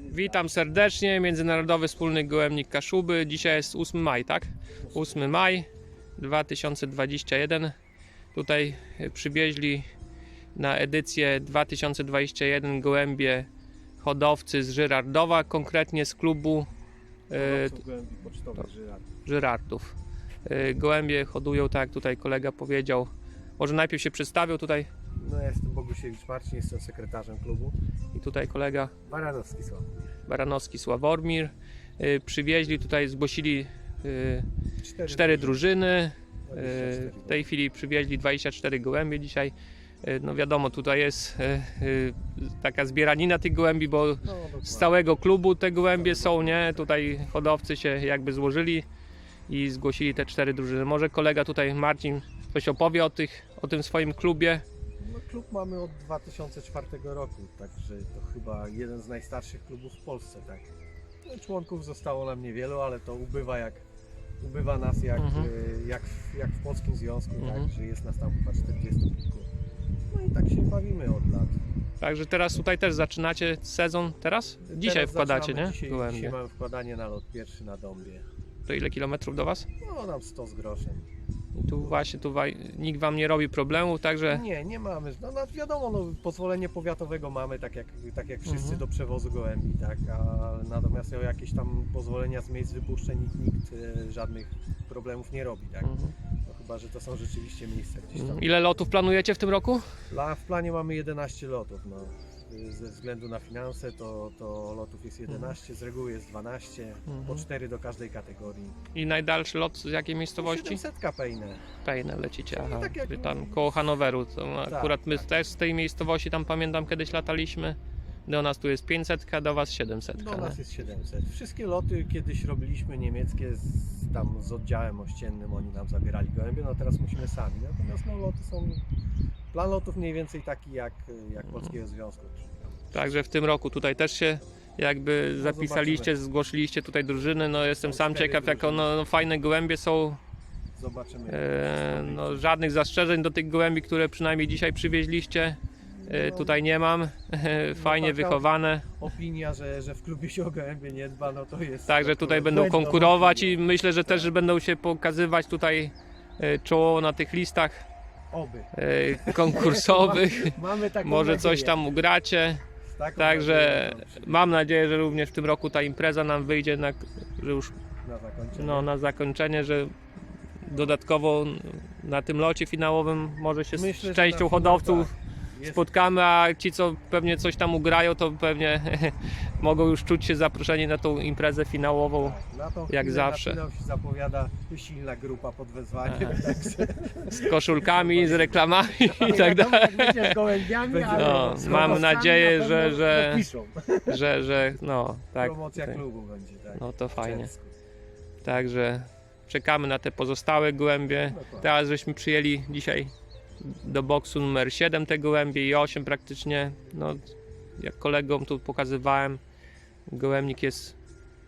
Witam serdecznie, Międzynarodowy Wspólny Gołębnik Kaszuby. Dzisiaj jest 8 maj, tak? 8 maj 2021. Tutaj e, przywieźli na edycję 2021 gołębie hodowcy z Żyrardowa, konkretnie z klubu e, Żyrard. Żyrardów. E, Gołębie hodują, tak jak tutaj kolega powiedział. Może najpierw się przedstawił tutaj No ja jestem Bogusiewicz Marcin, jestem sekretarzem klubu. i tutaj kolega Baranowski Sław. Baranowski Sławormir. Y, Przywieźli tutaj, zgłosili y, Cztery, cztery drużyny. Y, 24 W tej chwili przywieźli 24 gołębie dzisiaj. Y, No wiadomo, tutaj jest y, taka zbieranina tych gołębi, bo No, z całego klubu te gołębie są, nie? Tutaj hodowcy się jakby złożyli i zgłosili te cztery drużyny. Może kolega tutaj Marcin coś opowie o, tych, o tym swoim klubie. Klub mamy od 2004 roku, także to chyba jeden z najstarszych klubów w Polsce, tak. No, członków zostało nam niewielu, ale to ubywa jak ubywa nas jak, Mhm. y, jak, w- jak w Polskim Związku, Mhm. tak, że jest nas tam chyba 40 kilku. No i tak się bawimy od lat. Także teraz tutaj też zaczynacie sezon teraz? Dzisiaj Teraz wkładacie, nie? Dzisiaj, Gołębie. dzisiaj mamy wkładanie na lot pierwszy na Dąbie. To ile kilometrów do Was? No tam 100 z groszem. I tu właśnie, tu wa- nikt Wam nie robi problemów, także Nie, nie mamy. No, no wiadomo, no, pozwolenie powiatowego mamy, tak jak, tak jak wszyscy Mhm. do przewozu gołębi, tak, a natomiast o jakieś tam pozwolenia z miejsc wypuszczeń nikt, nikt e, żadnych problemów nie robi, tak. Mhm. No, chyba, że to są rzeczywiście miejsca gdzieś tam. ile lotów planujecie w tym roku? Pla- W planie mamy 11 lotów, no. Ze względu na finanse to, to lotów jest 11, z reguły jest 12, po Mhm. 4 do każdej kategorii. I najdalszy lot z jakiej miejscowości? 700 pejne. Pejne lecicie, aha, tak jak- czyli tam koło Hanoweru. To akurat my tak. też z tej miejscowości tam pamiętam kiedyś lataliśmy. Do nas tu jest 500, do Was 700. Do nas jest 700. Wszystkie loty kiedyś robiliśmy niemieckie z, tam z oddziałem ościennym, oni nam zabierali gołębie, no teraz musimy sami. Natomiast no, loty są, plan lotów mniej więcej taki jak, jak Polskiego Związku. Także w tym roku tutaj też się jakby No, zapisaliście, zgłosiliście tutaj drużyny. No jestem Są sam ciekaw, jak ono, no, fajne gołębie są. Zobaczymy. E, no, żadnych zastrzeżeń do tych gołębi, które przynajmniej dzisiaj przywieźliście. E, No, tutaj nie mam. Fajnie taka- wychowane. Opinia, że, że w klubie się o gołębie nie dba, no to jest... Także tutaj to będą konkurować i myślę, że też będą się pokazywać tutaj e, czoło na tych listach Oby. e, konkursowych. Może coś nadzieję. tam ugracie. Także nadzieją, no, mam nadzieję, że również w tym roku ta impreza nam wyjdzie, na, że już Na zakończenie. no, na zakończenie, że dodatkowo na tym locie finałowym może się Myślę, z częścią hodowców tak. Spotkamy, a ci co pewnie coś tam ugrają, to pewnie mogą już czuć się zaproszeni na tą imprezę finałową. Tak, na tą jak chwilę zawsze. Na finał się zapowiada silna grupa pod wezwaniem. Także Z koszulkami, z reklamami i tak dalej. Będzie z gołębiami, Będzie- ale No, z mam nadzieję, na że- pewno że- dopiszą. Że, że no, tak. promocja tak. klubu będzie, tak. No to fajnie. Także czekamy na te pozostałe. Dokładnie. Teraz żeśmy przyjęli dzisiaj do boksu numer 7 te gołębie i 8 praktycznie. No, jak kolegom tu pokazywałem, gołębnik jest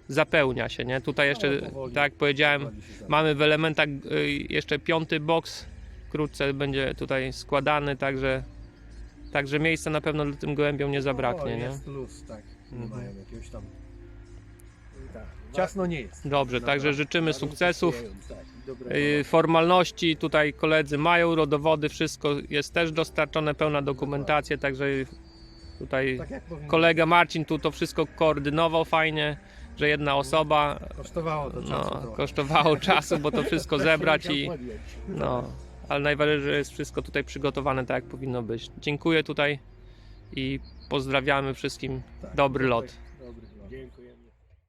zapełnia się, nie? Tutaj jeszcze, No, tak jak powiedziałem, mamy w elementach y, jeszcze piąty boks. Wkrótce będzie tutaj składany, także Także miejsca na pewno tym gołębiom nie zabraknie, o, nie? jest luz, tak. Nie Mhm. mają jakiegoś tam... Tak. Ciasno nie jest. Dobrze, Dobra. także życzymy sukcesów. tak, Y, Formalności tutaj koledzy mają, rodowody, wszystko jest też dostarczone, pełna dokumentacja, także tutaj Tak jak powinno kolega Marcin tu to wszystko koordynował fajnie, że jedna osoba. Kosztowało to czasu. no, trochę. kosztowało czasu, bo to wszystko zebrać i no, ale najważniejsze, że jest wszystko tutaj przygotowane tak jak powinno być. Dziękuję tutaj i pozdrawiamy wszystkim. Tak, dobry lot. Dobry lot. Dziękuję.